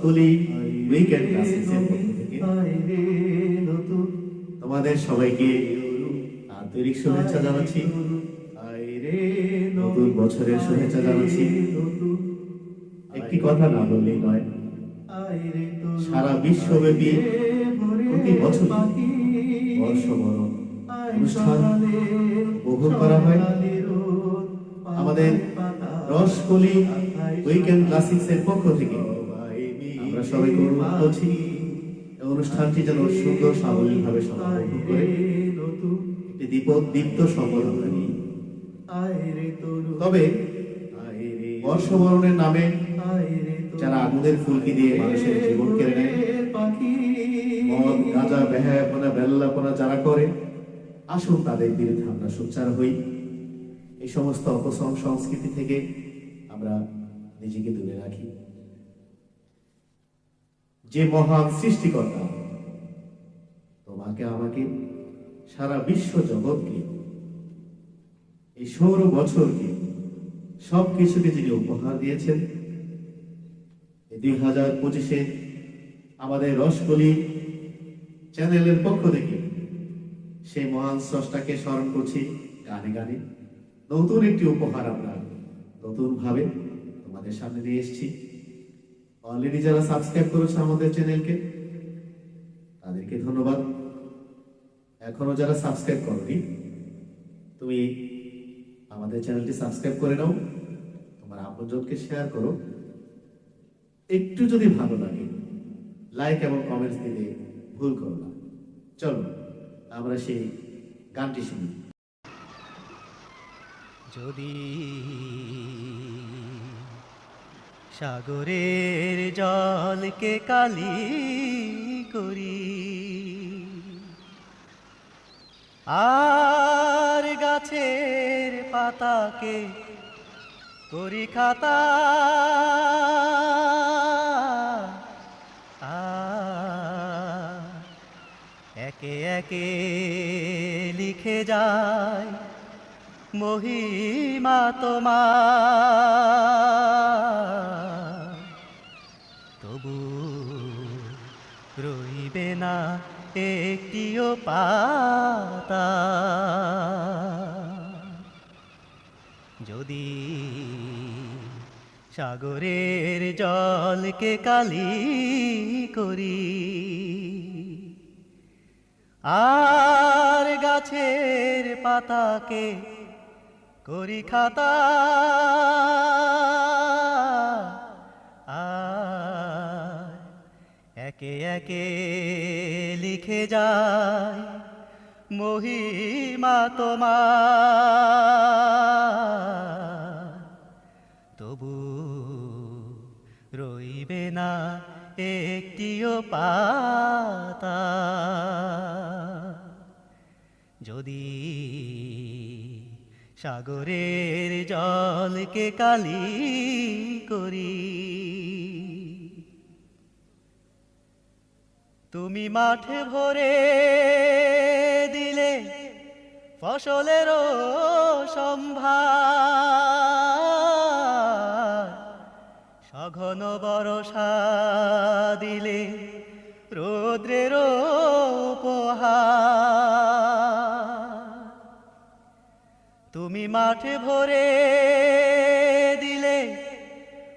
রসকলি weekend তোমাদের সবাইকে আন্তরিক শুভেচ্ছা জানাচ্ছি। নতুন বছরের শুভেচ্ছা জানাচ্ছি। একটি কথা না বললেই নয়, সারা বিশ্বব্যাপী প্রতি বছর বর্ষবরণ অনুষ্ঠান উপভোগ করা হয়। আমাদের রসকলি উইকেন্ড ক্লাসিক্স এর পক্ষ থেকে আমরা সবাইকে অনুরোধ করছি অনুষ্ঠানটি যেন সুন্দর সাবলীল ভাবে সমাপন করে একটি দীপ্ত আমরা তবে বর্ষবরণের নামে যারা আগুনের ফুলকি দিয়ে মানুষের জীবন কেড়ে নেয়, মদ, গাঁজা, বেহায়াপনা, বেল্লাপনা যারা করে, আসুন তাদের বিরুদ্ধে আমরা সোচ্চার হই। এই সমস্ত অপসং সংস্কৃতি থেকে আমরা নিজেকে দূরে রাখি। যে মহান সৃষ্টিকর্তা, তোমাকে আমাকে সারা বিশ্ব জগৎকে, এই সৌর বছরকে, সব কিছুকে যিনি উপহার দিয়েছেন দুই হাজার পঁচিশে আমাদের রসকলি চ্যানেলের পক্ষ থেকে সেই মহান স্রষ্টাকে স্মরণ করছি গানে গানে। নতুন একটি উপহার আমরা নতুন ভাবে তোমাদের সামনে নিয়ে এসেছি। অলরেডি যারা সাবস্ক্রাইব করেছে আমাদের চ্যানেলকে তাদেরকে ধন্যবাদ। এখনও যারা সাবস্ক্রাইব করনি, তুমি আমাদের চ্যানেলটি সাবস্ক্রাইব করে নাও। তোমার আপনজনকে শেয়ার করো। একটু যদি ভালো লাগে লাইক এবং কমেন্টস দিতে ভুল করো না। চলো, আমরা সেই গানটি শুনি। যদি সাগরের জলকে কালি করি। আর গাছের পাতাকে করি খাতা। একে একে লিখে যায় মহিমা তোমার। রইবে না একটিও পাতা। যদি সাগরের জলকে কালি করি আর গাছের পাতাকে করি খাতা একে একে লিখে যায়, মহিমা তোমার। তবু রইবে না একটিও পাতা। যদি সাগরের জলকে কালি করি তুমি মাঠে ভরে দিলে ফসলেরও সম্ভার। সঘন বরষা দিলে উপহার। তুমি মাঠে ভরে দিলে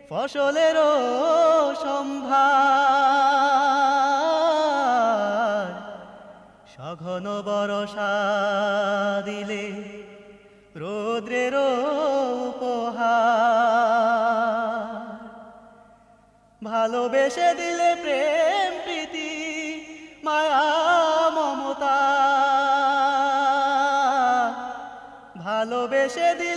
ফসলেরও সম্ভার। সঘন বরষা দিলে রৌদ্রের ভালোবেসে দিলে প্রেম প্রীতি মায়া মমতা। ভালোবেসে দিলে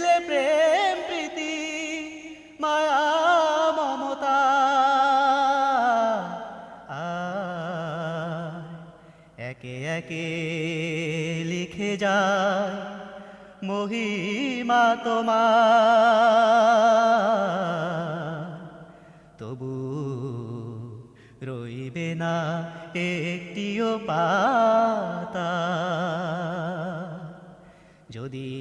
একে লিখে যায়, মহিমা তোমার। তবু রইবে না একটিও পাতা। যদি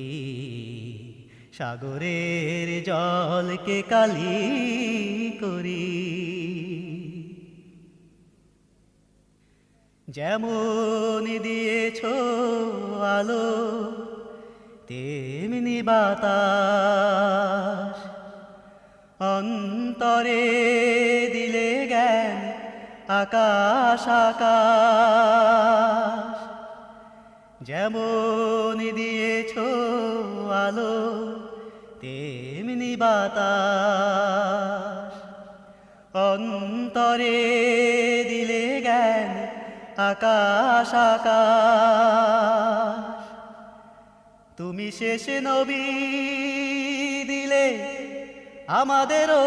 সাগরের জলকে কালি করি যেমন দিয়েছ আলো, তেমনি বাতাস। অন্তরে দিলে জ্ঞান, আকাশ আকাশ। যেমন দিয়েছ আলো, তেমনি বাতাস। অন্তরে আকাশ আকাশ। তুমি শেষ নবী দিলে আমাদেরও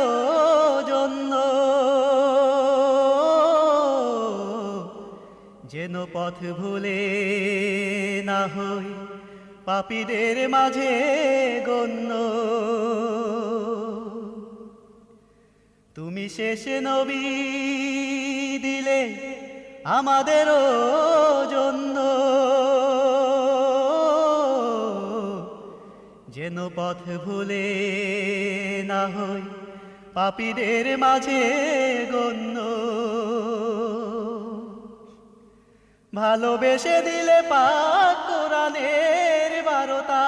জন্য। যেন পথ ভুলে না হই পাপীদের মাঝে গণ্য। তুমি শেষ নবী দিলে আমাদেরও জন্য। যেন পথ ভুলে না হই পাপীদের মাঝে গণ্য। ভালোবেসে দিলে পাক কোরআনের বারতা।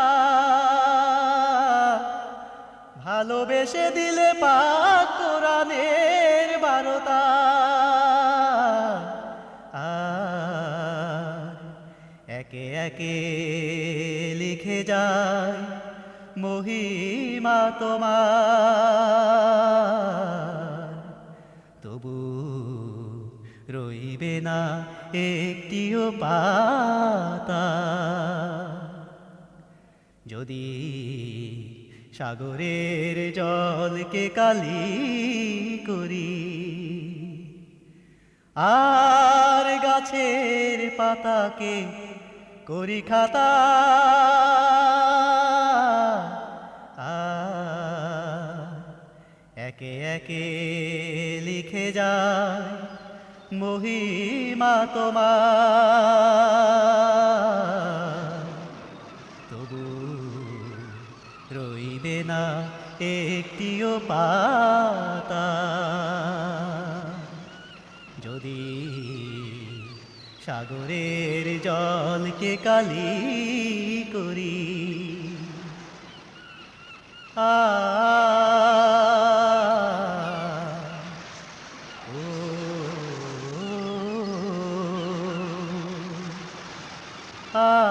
ভালোবেসে দিলে পাক কোরআনের বারতা। একে একে লিখে যায় মহিমা তোমার। তবু রইবে না একটিও পাতা। যদি সাগরের জলকে কালি করি, আর গাছের পাতাকে করি খাতা একে একে লিখে যায় মহিমা তোমার। তবু রইবে না একটিও পাতা। যদি সাগরের জলকে কালি করি। আ আ